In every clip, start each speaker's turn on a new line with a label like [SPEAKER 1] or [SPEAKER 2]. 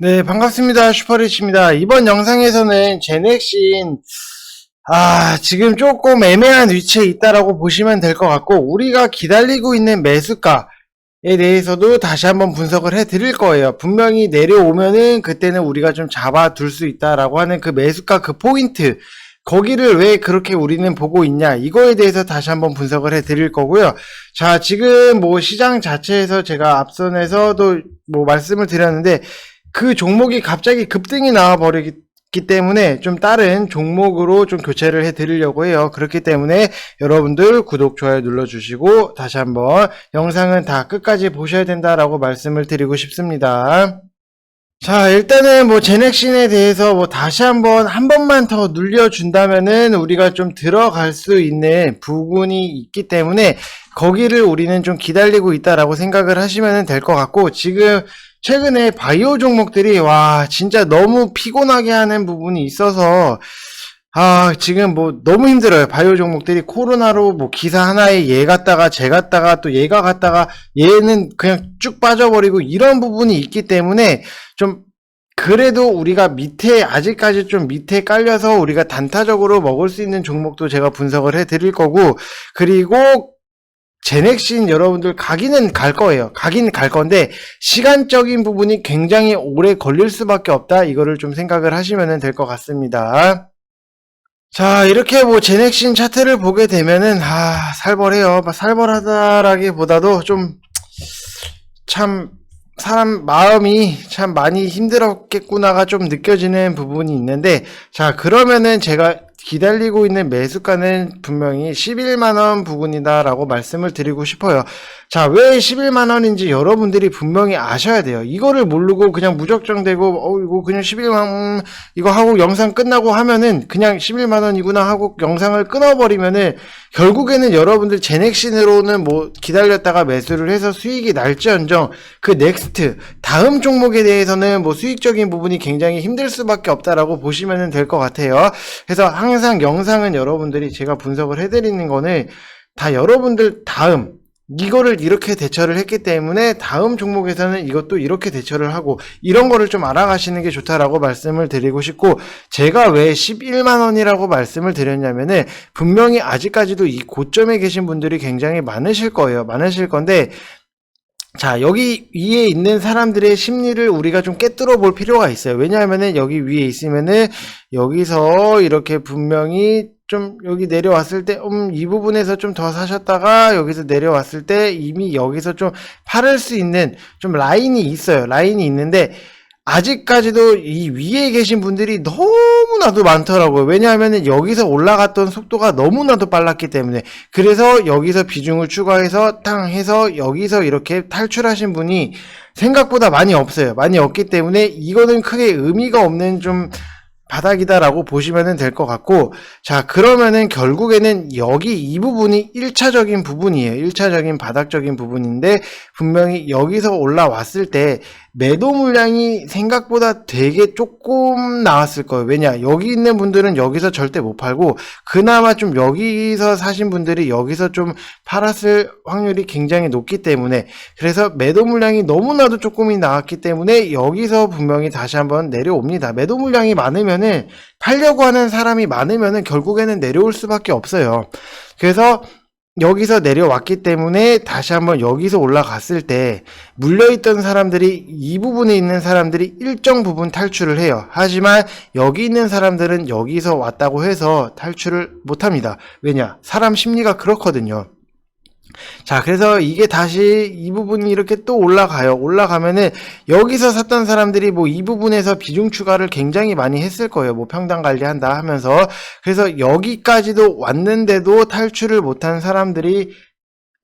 [SPEAKER 1] 네, 반갑습니다. 슈퍼리치입니다. 이번 영상에서는 제넥신, 아, 지금 조금 애매한 위치에 있다라고 보시면 될 것 같고, 우리가 기다리고 있는 매수가에 대해서도 다시 한번 분석을 해 드릴 거예요. 분명히 내려오면은 그때는 우리가 좀 잡아둘 수 있다라고 하는 그 매수가 그 포인트, 거기를 왜 그렇게 우리는 보고 있냐 이거에 대해서 다시 한번 분석을 해 드릴 거고요. 자 지금 뭐 시장 자체에서 제가 앞선에서도 뭐 말씀을 드렸는데 그 종목이 갑자기 급등이 나와 버리기 때문에 좀 다른 종목으로 좀 교체를 해 드리려고 해요. 그렇기 때문에 여러분들 구독, 좋아요 눌러주시고 다시 한번 영상은 다 끝까지 보셔야 된다라고 말씀을 드리고 싶습니다. 자, 일단은 뭐 제넥신에 대해서 뭐 다시 한번 한 번만 더 눌려준다면은 우리가 좀 들어갈 수 있는 부분이 있기 때문에 거기를 우리는 좀 기다리고 있다라고 생각을 하시면 될 것 같고 지금 최근에 바이오 종목들이 와 진짜 너무 피곤하게 하는 부분이 있어서 아 지금 뭐 너무 힘들어요. 바이오 종목들이 코로나로 뭐 기사 하나에 얘 갔다가 쟤 갔다가 또 얘가 갔다가 얘는 그냥 쭉 빠져버리고 이런 부분이 있기 때문에 좀 그래도 우리가 밑에 아직까지 좀 밑에 깔려서 우리가 단타적으로 먹을 수 있는 종목도 제가 분석을 해 드릴 거고 그리고 제넥신 여러분들 가기는 갈 거예요. 가긴 갈 건데 시간적인 부분이 굉장히 오래 걸릴 수밖에 없다. 이거를 좀 생각을 하시면 될 것 같습니다. 자, 이렇게 뭐 제넥신 차트를 보게 되면은 아, 살벌해요. 살벌하다라기보다도 좀 참 사람 마음이 참 많이 힘들었겠구나가 좀 느껴지는 부분이 있는데 자, 그러면은 제가 기다리고 있는 매수가는 분명히 11만원 부분이다라고 말씀을 드리고 싶어요. 자, 왜 11만 원인지 여러분들이 분명히 아셔야 돼요. 이거를 모르고 그냥 무적정 되고, 어, 이거 그냥 11만, 이거 하고 영상 끝나고 하면은 그냥 11만 원이구나 하고 영상을 끊어 버리면은 결국에는 여러분들 제넥신으로는 뭐 기다렸다가 매수를 해서 수익이 날지언정 그 넥스트, 다음 종목에 대해서는 뭐 수익적인 부분이 굉장히 힘들 수밖에 없다라고 보시면 될 것 같아요. 그래서 항상 영상은 여러분들이 제가 분석을 해 드리는 거는 다 여러분들 다음 이거를 이렇게 대처를 했기 때문에 다음 종목에서는 이것도 이렇게 대처를 하고 이런 거를 좀 알아가시는 게 좋다라고 말씀을 드리고 싶고 제가 왜 11만 원이라고 말씀을 드렸냐면은 분명히 아직까지도 이 고점에 계신 분들이 굉장히 많으실 거예요. 많으실 건데 자, 여기 위에 있는 사람들의 심리를 우리가 좀 깨뚫어 볼 필요가 있어요. 왜냐하면은 여기 위에 있으면은 여기서 이렇게 분명히 좀 여기 내려왔을 때, 음, 이 부분에서 좀 더 사셨다가 여기서 내려왔을 때 이미 여기서 좀 팔을 수 있는 좀 라인이 있어요. 라인이 있는데 아직까지도 이 위에 계신 분들이 너무나도 많더라고요. 왜냐하면 여기서 올라갔던 속도가 너무나도 빨랐기 때문에. 그래서 여기서 비중을 추가해서 탕 해서 여기서 이렇게 탈출하신 분이 생각보다 많이 없어요. 많이 없기 때문에 이거는 크게 의미가 없는 좀 바닥이다라고 보시면 될 것 같고, 자, 그러면은 결국에는 여기 이 부분이 1차적인 부분이에요. 1차적인 바닥적인 부분인데, 분명히 여기서 올라왔을 때, 매도 물량이 생각보다 되게 조금 나왔을 거예요. 왜냐? 여기 있는 분들은 여기서 절대 못 팔고, 그나마 좀 여기서 사신 분들이 여기서 좀 팔았을 확률이 굉장히 높기 때문에, 그래서 매도 물량이 너무나도 조금이 나왔기 때문에, 여기서 분명히 다시 한번 내려옵니다. 매도 물량이 많으면 은, 팔려고 하는 사람이 많으면은 결국에는 내려올 수밖에 없어요. 그래서 여기서 내려왔기 때문에 다시 한번 여기서 올라갔을 때 물려있던 사람들이 이 부분에 있는 사람들이 일정 부분 탈출을 해요. 하지만 여기 있는 사람들은 여기서 왔다고 해서 탈출을 못합니다. 왜냐? 사람 심리가 그렇거든요. 자, 그래서 이게 다시 이 부분이 이렇게 또 올라가요. 올라가면은 여기서 샀던 사람들이 뭐 이 부분에서 비중 추가를 굉장히 많이 했을 거예요. 뭐 평당 관리한다 하면서. 그래서 여기까지도 왔는데도 탈출을 못한 사람들이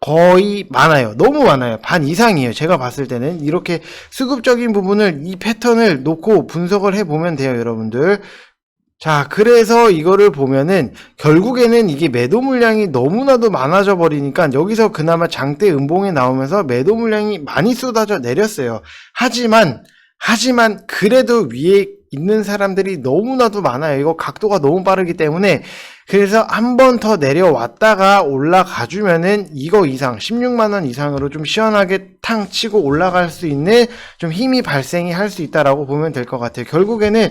[SPEAKER 1] 거의 많아요. 너무 많아요. 반 이상이에요. 제가 봤을 때는. 이렇게 수급적인 부분을 이 패턴을 놓고 분석을 해보면 돼요, 여러분들. 자, 그래서 이거를 보면은 결국에는 이게 매도 물량이 너무나도 많아져 버리니까 여기서 그나마 장대 음봉에 나오면서 매도 물량이 많이 쏟아져 내렸어요. 하지만, 하지만 그래도 위에 있는 사람들이 너무나도 많아요. 이거 각도가 너무 빠르기 때문에 그래서 한 번 더 내려왔다가 올라가 주면은 이거 이상 16만 원 이상으로 좀 시원하게 탕 치고 올라갈 수 있는 좀 힘이 발생이 할 수 있다라고 보면 될 것 같아요. 결국에는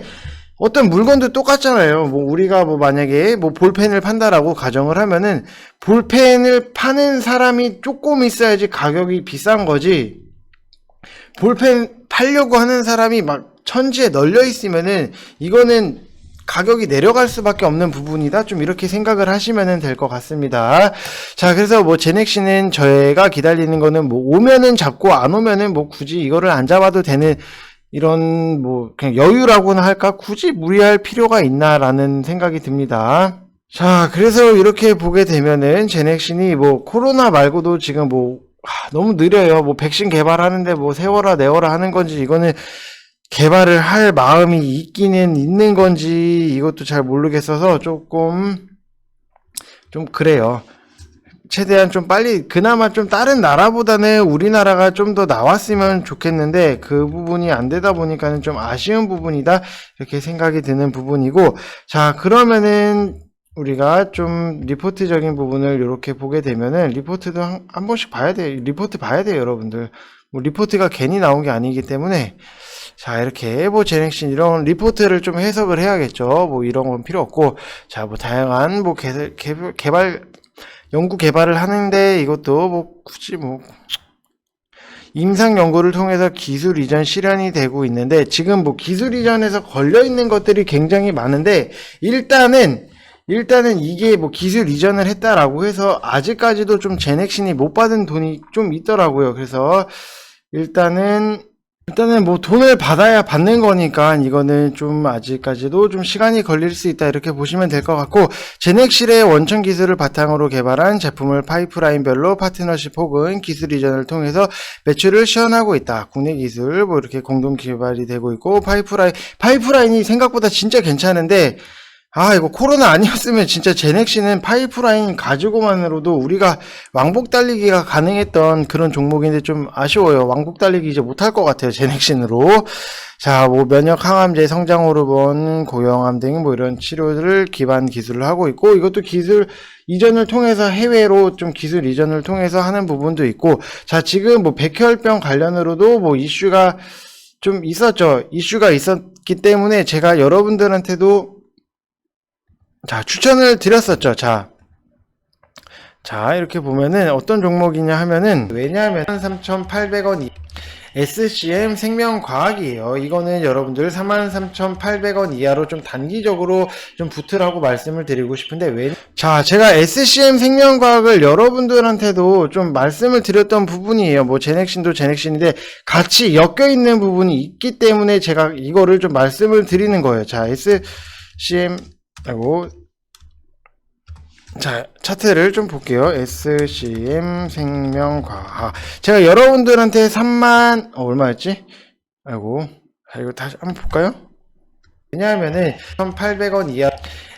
[SPEAKER 1] 어떤 물건도 똑같잖아요. 뭐 우리가 뭐 만약에 뭐 볼펜을 판다라고 가정을 하면은 볼펜을 파는 사람이 조금 있어야지 가격이 비싼 거지. 볼펜 팔려고 하는 사람이 막 천지에 널려 있으면은 이거는 가격이 내려갈 수밖에 없는 부분이다. 좀 이렇게 생각을 하시면 될 것 같습니다. 자, 그래서 뭐 제넥시는 저희가 기다리는 거는 뭐 오면은 잡고 안 오면은 뭐 굳이 이거를 안 잡아도 되는 이런 뭐 그냥 여유라고나 할까 굳이 무리할 필요가 있나라는 생각이 듭니다. 자, 그래서 이렇게 보게 되면은 제넥신이 뭐 코로나 말고도 지금 뭐 하, 너무 느려요. 뭐 백신 개발하는데 뭐 세워라 내워라 하는 건지 이거는 개발을 할 마음이 있기는 있는 건지 이것도 잘 모르겠어서 조금 좀 그래요. 최대한 좀 빨리 그나마 좀 다른 나라보다는 우리나라가 좀 더 나왔으면 좋겠는데 그 부분이 안 되다 보니까는 좀 아쉬운 부분이다. 이렇게 생각이 드는 부분이고. 자 그러면은 우리가 좀 리포트적인 부분을 이렇게 보게 되면은 리포트도 한, 한 번씩 봐야 돼요. 리포트 봐야 돼요 여러분들. 뭐 리포트가 괜히 나온 게 아니기 때문에. 자 이렇게 뭐 제넥신 이런 리포트를 좀 해석을 해야겠죠. 뭐 이런 건 필요 없고. 자 뭐 다양한 뭐 개, 개발, 개발 연구 개발을 하는데 이것도 뭐 굳이 뭐 임상 연구를 통해서 기술 이전 실현이 되고 있는데 지금 뭐 기술 이전에서 걸려 있는 것들이 굉장히 많은데 일단은 일단은 이게 뭐 기술 이전을 했다라고 해서 아직까지도 좀 제넥신이 못 받은 돈이 좀 있더라고요. 그래서 일단은 일단은 뭐 돈을 받아야 받는 거니까 이거는 좀 아직까지도 좀 시간이 걸릴 수 있다 이렇게 보시면 될 것 같고 제넥실의 원천 기술을 바탕으로 개발한 제품을 파이프라인별로 파트너십 혹은 기술 이전을 통해서 매출을 시현하고 있다. 국내 기술 뭐 이렇게 공동 개발이 되고 있고 파이프라인 파이프라인이 생각보다 진짜 괜찮은데 아, 이거 코로나 아니었으면 진짜 제넥시는 파이프라인 가지고만으로도 우리가 왕복 달리기가 가능했던 그런 종목인데 좀 아쉬워요. 왕복 달리기 이제 못할 것 같아요. 제넥신으로. 자, 뭐 면역 항암제, 성장 호르몬, 고형암 등 뭐 이런 치료를 기반 기술을 하고 있고 이것도 기술 이전을 통해서 해외로 좀 기술 이전을 통해서 하는 부분도 있고 자, 지금 뭐 백혈병 관련으로도 뭐 이슈가 좀 있었죠. 이슈가 있었기 때문에 제가 여러분들한테도 자, 추천을 드렸었죠. 자. 자, 이렇게 보면은 어떤 종목이냐 하면은 왜냐하면 3,800원 SCM 생명과학이에요. 이거는 여러분들 33,800원 이하로 좀 단기적으로 좀 붙으라고 말씀을 드리고 싶은데 왜? 자, 제가 SCM 생명과학을 여러분들한테도 좀 말씀을 드렸던 부분이에요. 뭐 제넥신도 제넥신인데 같이 엮여 있는 부분이 있기 때문에 제가 이거를 좀 말씀을 드리는 거예요. 자, SCM 하고 자 차트를 좀 볼게요. SCM 생명과학 제가 여러분들한테 3만 어, 얼마였지? 아이고 자, 이거 다시 한번 볼까요? 왜냐하면은 1,800원 이하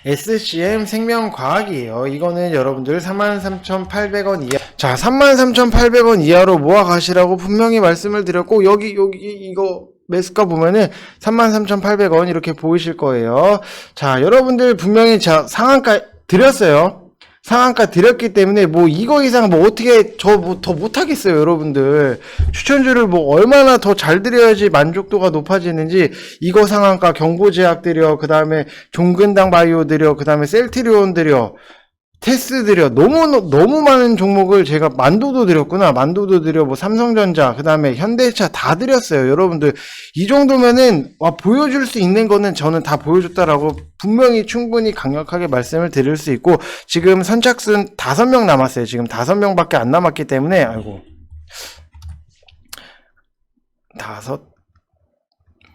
[SPEAKER 1] SCM 생명과학이에요. 이거는 여러분들 33,800원 이하 자 33,800원 이하로 모아 가시라고 분명히 말씀을 드렸고 여기 여기 이거 매수가 보면은 33,800원 이렇게 보이실 거예요. 자, 여러분들 분명히 자, 상한가 드렸어요. 상한가 드렸기 때문에 뭐 이거 이상 뭐 어떻게 저 뭐 더 못하겠어요, 여러분들. 추천주를 뭐 얼마나 더 잘 드려야지 만족도가 높아지는지 이거 상한가 경보제약 드려, 그 다음에 종근당 바이오 드려, 그 다음에 셀트리온 드려. 테스 드려. 너무 너무 많은 종목을 제가 만도도 드렸구나. 만도도 드려. 뭐 삼성전자 그 다음에 현대차 다 드렸어요. 여러분들 이 정도면은 와 보여줄 수 있는 거는 저는 다 보여줬다라고 분명히 충분히 강력하게 말씀을 드릴 수 있고 지금 선착순 다섯 명 남았어요. 지금 다섯 명밖에 안 남았기 때문에 아이고. 다섯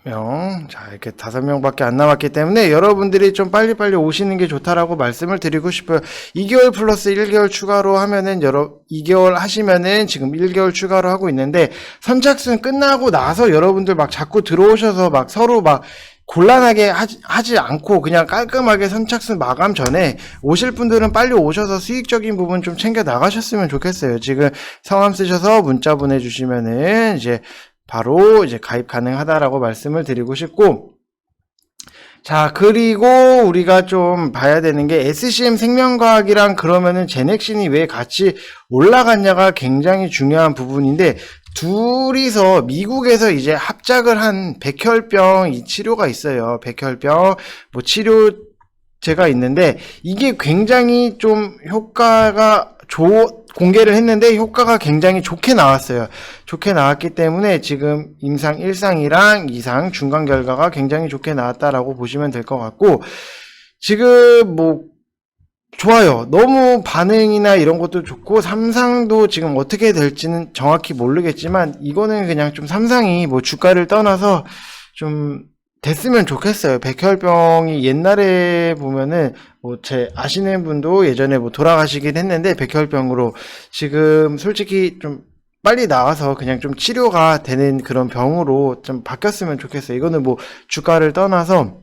[SPEAKER 1] 명. 자, 이렇게 다섯 명밖에 안 남았기 때문에 여러분들이 좀 빨리빨리 오시는 게 좋다라고 말씀을 드리고 싶어요. 2개월 플러스 1개월 추가로 하면은 여러 2개월 하시면은 지금 1개월 추가로 하고 있는데 선착순 끝나고 나서 여러분들 막 자꾸 들어오셔서 막 서로 막 곤란하게 하지, 하지 않고 그냥 깔끔하게 선착순 마감 전에 오실 분들은 빨리 오셔서 수익적인 부분 좀 챙겨 나가셨으면 좋겠어요. 지금 성함 쓰셔서 문자 보내주시면은 이제 바로 이제 가입 가능하다라고 말씀을 드리고 싶고 자, 그리고 우리가 좀 봐야 되는 게 SCM 생명과학이랑 그러면은 제넥신이 왜 같이 올라갔냐가 굉장히 중요한 부분인데 둘이서 미국에서 이제 합작을 한 백혈병 이 치료가 있어요. 백혈병 뭐 치료 제가 있는데 이게 굉장히 좀 효과가 좋 공개를 했는데 효과가 굉장히 좋게 나왔어요. 좋게 나왔기 때문에 지금 임상 1상이랑 2상 중간 결과가 굉장히 좋게 나왔다라고 보시면 될 것 같고 지금 뭐 좋아요. 너무 반응이나 이런 것도 좋고 삼상도 지금 어떻게 될지는 정확히 모르겠지만 이거는 그냥 좀 삼상이 뭐 주가를 떠나서 좀 됐으면 좋겠어요. 백혈병이 옛날에 보면은 뭐 제 아시는 분도 예전에 뭐 돌아가시긴 했는데 백혈병으로 지금 솔직히 좀 빨리 나와서 그냥 좀 치료가 되는 그런 병으로 좀 바뀌었으면 좋겠어요. 이거는 뭐 주가를 떠나서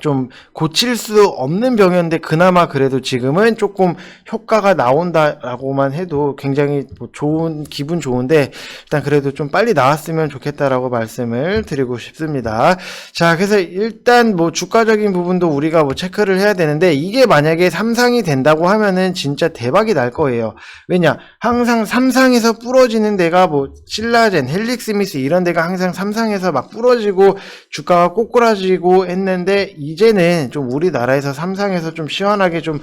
[SPEAKER 1] 좀 고칠 수 없는 병이었는데 그나마 그래도 지금은 조금 효과가 나온다라고만 해도 굉장히 뭐 좋은 기분 좋은데 일단 그래도 좀 빨리 나왔으면 좋겠다라고 말씀을 드리고 싶습니다. 자, 그래서 일단 뭐 주가적인 부분도 우리가 뭐 체크를 해야 되는데 이게 만약에 삼상이 된다고 하면은 진짜 대박이 날 거예요. 왜냐? 항상 삼상에서 부러지는 데가 뭐 신라젠, 헬릭스미스 이런 데가 항상 삼상에서 막 부러지고 주가가 꼬꾸라지고 했는데 이제는 좀 우리나라에서 삼상에서 좀 시원하게 좀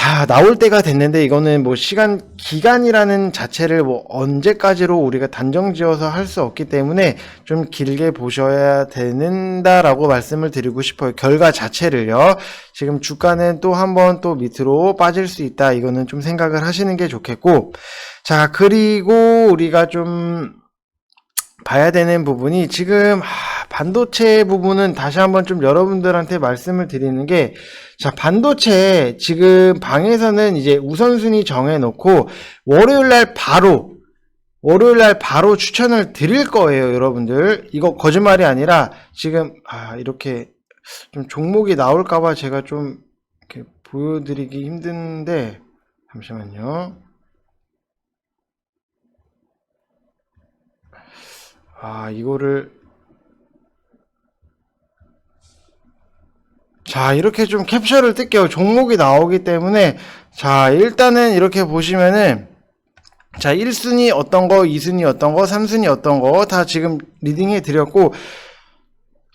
[SPEAKER 1] 다 나올 때가 됐는데 이거는 뭐 시간 기간이라는 자체를 뭐 언제까지로 우리가 단정 지어서 할 수 없기 때문에 좀 길게 보셔야 된다라고 말씀을 드리고 싶어요. 결과 자체를요. 지금 주가는 또 한번 또 밑으로 빠질 수 있다. 이거는 좀 생각을 하시는 게 좋겠고. 자, 그리고 우리가 좀 봐야 되는 부분이 지금 하, 반도체 부분은 다시 한번 좀 여러분들한테 말씀을 드리는 게 자, 반도체 지금 방에서는 이제 우선순위 정해놓고 월요일 날 바로 월요일 날 바로 추천을 드릴 거예요, 여러분들. 이거 거짓말이 아니라 지금 아, 이렇게 좀 종목이 나올까봐 제가 좀 이렇게 보여드리기 힘든데 잠시만요. 아, 이거를 자, 이렇게 좀 캡처를 뜰게요. 종목이 나오기 때문에 자, 일단은 이렇게 보시면은 자, 1순위 어떤 거, 2순위 어떤 거, 3순위 어떤 거 다 지금 리딩해 드렸고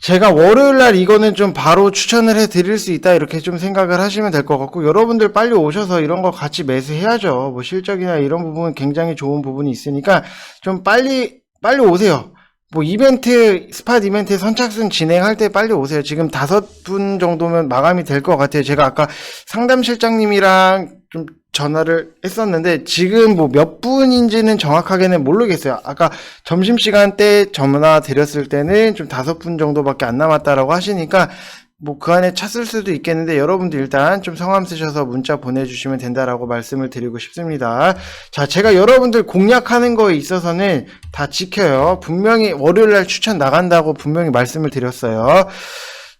[SPEAKER 1] 제가 월요일 날 이거는 좀 바로 추천을 해 드릴 수 있다 이렇게 좀 생각을 하시면 될 것 같고 여러분들 빨리 오셔서 이런 거 같이 매수해야죠. 뭐 실적이나 이런 부분 굉장히 좋은 부분이 있으니까 좀 빨리 빨리 오세요. 뭐 이벤트 스팟 이벤트 선착순 진행할 때 빨리 오세요. 지금 다섯 분 정도면 마감이 될 것 같아요. 제가 아까 상담 실장님이랑 좀 전화를 했었는데 지금 뭐 몇 분인지는 정확하게는 모르겠어요. 아까 점심 시간 때 전화 드렸을 때는 좀 다섯 분 정도밖에 안 남았다라고 하시니까 뭐 그 안에 찼을 수도 있겠는데 여러분들 일단 좀 성함 쓰셔서 문자 보내주시면 된다라고 말씀을 드리고 싶습니다. 자, 제가 여러분들 공략하는 거에 있어서는 다 지켜요. 분명히 월요일 날 추천 나간다고 분명히 말씀을 드렸어요.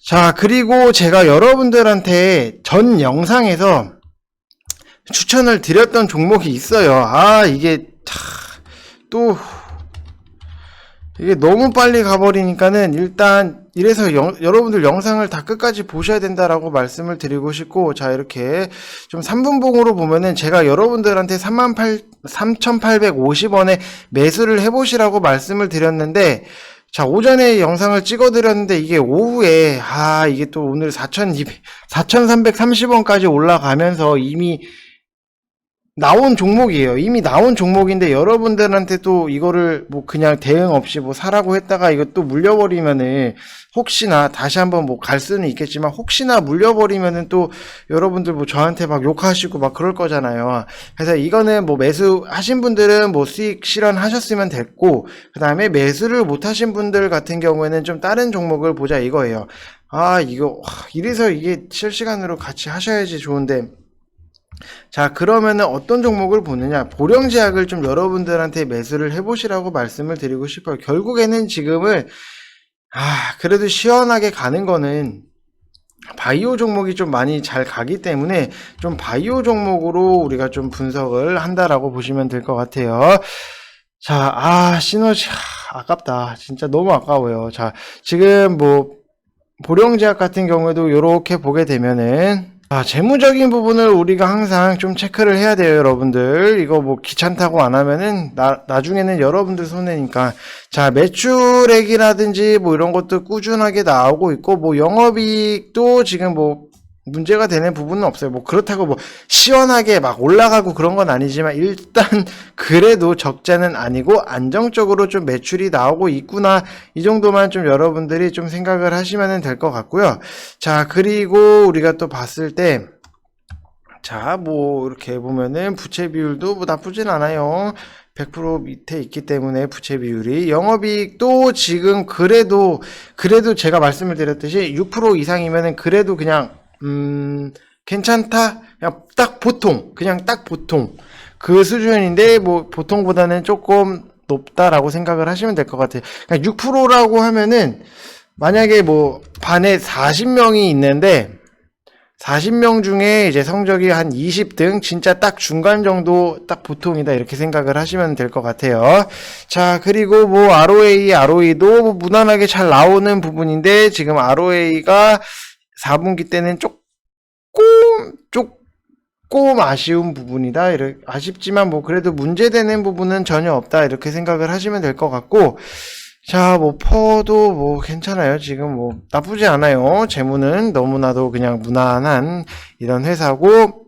[SPEAKER 1] 자, 그리고 제가 여러분들한테 전 영상에서 추천을 드렸던 종목이 있어요. 아, 이게 차, 또 이게 너무 빨리 가버리니까는 일단 이래서 영- 여러분들 영상을 다 끝까지 보셔야 된다라고 말씀을 드리고 싶고 자 이렇게 좀 3분봉으로 보면은 제가 여러분들한테 3,850원에 매수를 해보시라고 말씀을 드렸는데 자 오전에 영상을 찍어드렸는데 이게 오후에 아 이게 또 오늘 4,200 4,330원까지 올라가면서 이미 나온 종목이에요. 이미 나온 종목인데 여러분들한테 또 이거를 뭐 그냥 대응 없이 뭐 사라고 했다가 또 물려버리면은 혹시나 다시 한번 뭐 갈 수는 있겠지만 혹시나 물려버리면은 또 여러분들 뭐 저한테 막 욕하시고 막 그럴 거잖아요. 그래서 이거는 뭐 매수하신 분들은 뭐 수익 실현하셨으면 됐고 그 다음에 매수를 못하신 분들 같은 경우에는 좀 다른 종목을 보자 이거예요. 아 이거 와, 이래서 이게 실시간으로 같이 하셔야지 좋은데 자, 그러면은 어떤 종목을 보느냐? 보령제약을 좀 여러분들한테 매수를 해보시라고 말씀을 드리고 싶어요. 결국에는 지금은, 아, 그래도 시원하게 가는 거는 바이오 종목이 좀 많이 잘 가기 때문에 좀 바이오 종목으로 우리가 좀 분석을 한다라고 보시면 될 것 같아요. 자, 아, 시너지, 아, 아깝다. 진짜 너무 아까워요. 자, 지금 뭐, 보령제약 같은 경우에도 이렇게 보게 되면은 아, 재무적인 부분을 우리가 항상 좀 체크를 해야 돼요, 여러분들. 이거 뭐 귀찮다고 안 하면은 나, 나중에는 여러분들 손해니까. 자, 매출액이라든지 뭐 이런 것도 꾸준하게 나오고 있고, 뭐 영업이익도 지금 뭐 문제가 되는 부분은 없어요. 뭐 그렇다고 뭐 시원하게 막 올라가고 그런 건 아니지만 일단 그래도 적자는 아니고 안정적으로 좀 매출이 나오고 있구나. 이 정도만 좀 여러분들이 좀 생각을 하시면 될 것 같고요. 자, 그리고 우리가 또 봤을 때 자, 뭐 이렇게 보면은 부채 비율도 뭐 나쁘진 않아요. 100% 밑에 있기 때문에 부채 비율이 영업이익도 지금 그래도 그래도 제가 말씀을 드렸듯이 6% 이상이면은 그래도 그냥 음 괜찮다 그냥 딱 보통 그냥 딱 보통 그 수준인데 뭐 보통보다는 조금 높다라고 생각을 하시면 될 것 같아요. 그러니까 6%라고 하면은 만약에 뭐 반에 40명이 있는데 40명 중에 이제 성적이 한 20등, 진짜 딱 중간 정도 딱 보통이다 이렇게 생각을 하시면 될 것 같아요. 자, 그리고 뭐 ROA, ROE도 뭐 무난하게 잘 나오는 부분인데 지금 ROA가 4분기 때는 조금 조금 아쉬운 부분이다. 이렇게 아쉽지만 뭐 그래도 문제되는 부분은 전혀 없다 이렇게 생각을 하시면 될 것 같고 자, 뭐, 퍼도 뭐, 괜찮아요. 지금 뭐, 나쁘지 않아요. 재무는 너무나도 그냥 무난한 이런 회사고,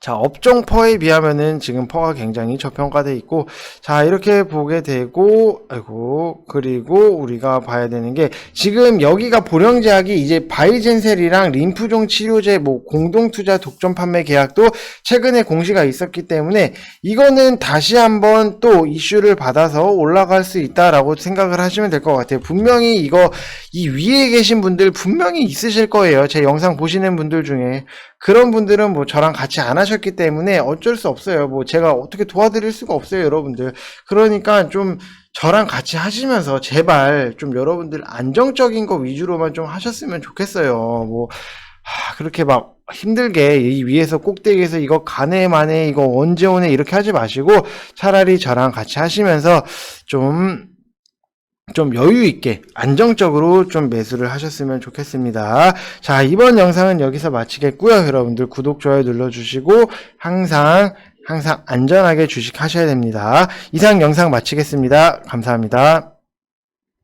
[SPEAKER 1] 자, 업종 퍼에 비하면은 지금 퍼가 굉장히 저평가돼 있고, 자, 이렇게 보게 되고, 아이고, 그리고 우리가 봐야 되는 게, 지금 여기가 보령제약이 이제 바이젠셀이랑 림프종 치료제 뭐 공동투자 독점 판매 계약도 최근에 공시가 있었기 때문에, 이거는 다시 한번 또 이슈를 받아서 올라갈 수 있다라고 생각을 하시면 될 것 같아요. 분명히 이거, 이 위에 계신 분들 분명히 있으실 거예요. 제 영상 보시는 분들 중에. 그런 분들은 뭐 저랑 같이 안 하셨기 때문에 어쩔 수 없어요. 뭐 제가 어떻게 도와드릴 수가 없어요, 여러분들. 그러니까 좀 저랑 같이 하시면서 제발 좀 여러분들 안정적인 거 위주로만 좀 하셨으면 좋겠어요. 뭐, 하, 그렇게 막 힘들게 이 위에서 꼭대기에서 이거 가네 마네 이거 언제 오네 이렇게 하지 마시고 차라리 저랑 같이 하시면서 좀 좀 여유 있게 안정적으로 좀 매수를 하셨으면 좋겠습니다. 자, 이번 영상은 여기서 마치겠고요. 여러분들 구독, 좋아요 눌러주시고 항상 항상 안전하게 주식 하셔야 됩니다. 이상 영상 마치겠습니다. 감사합니다.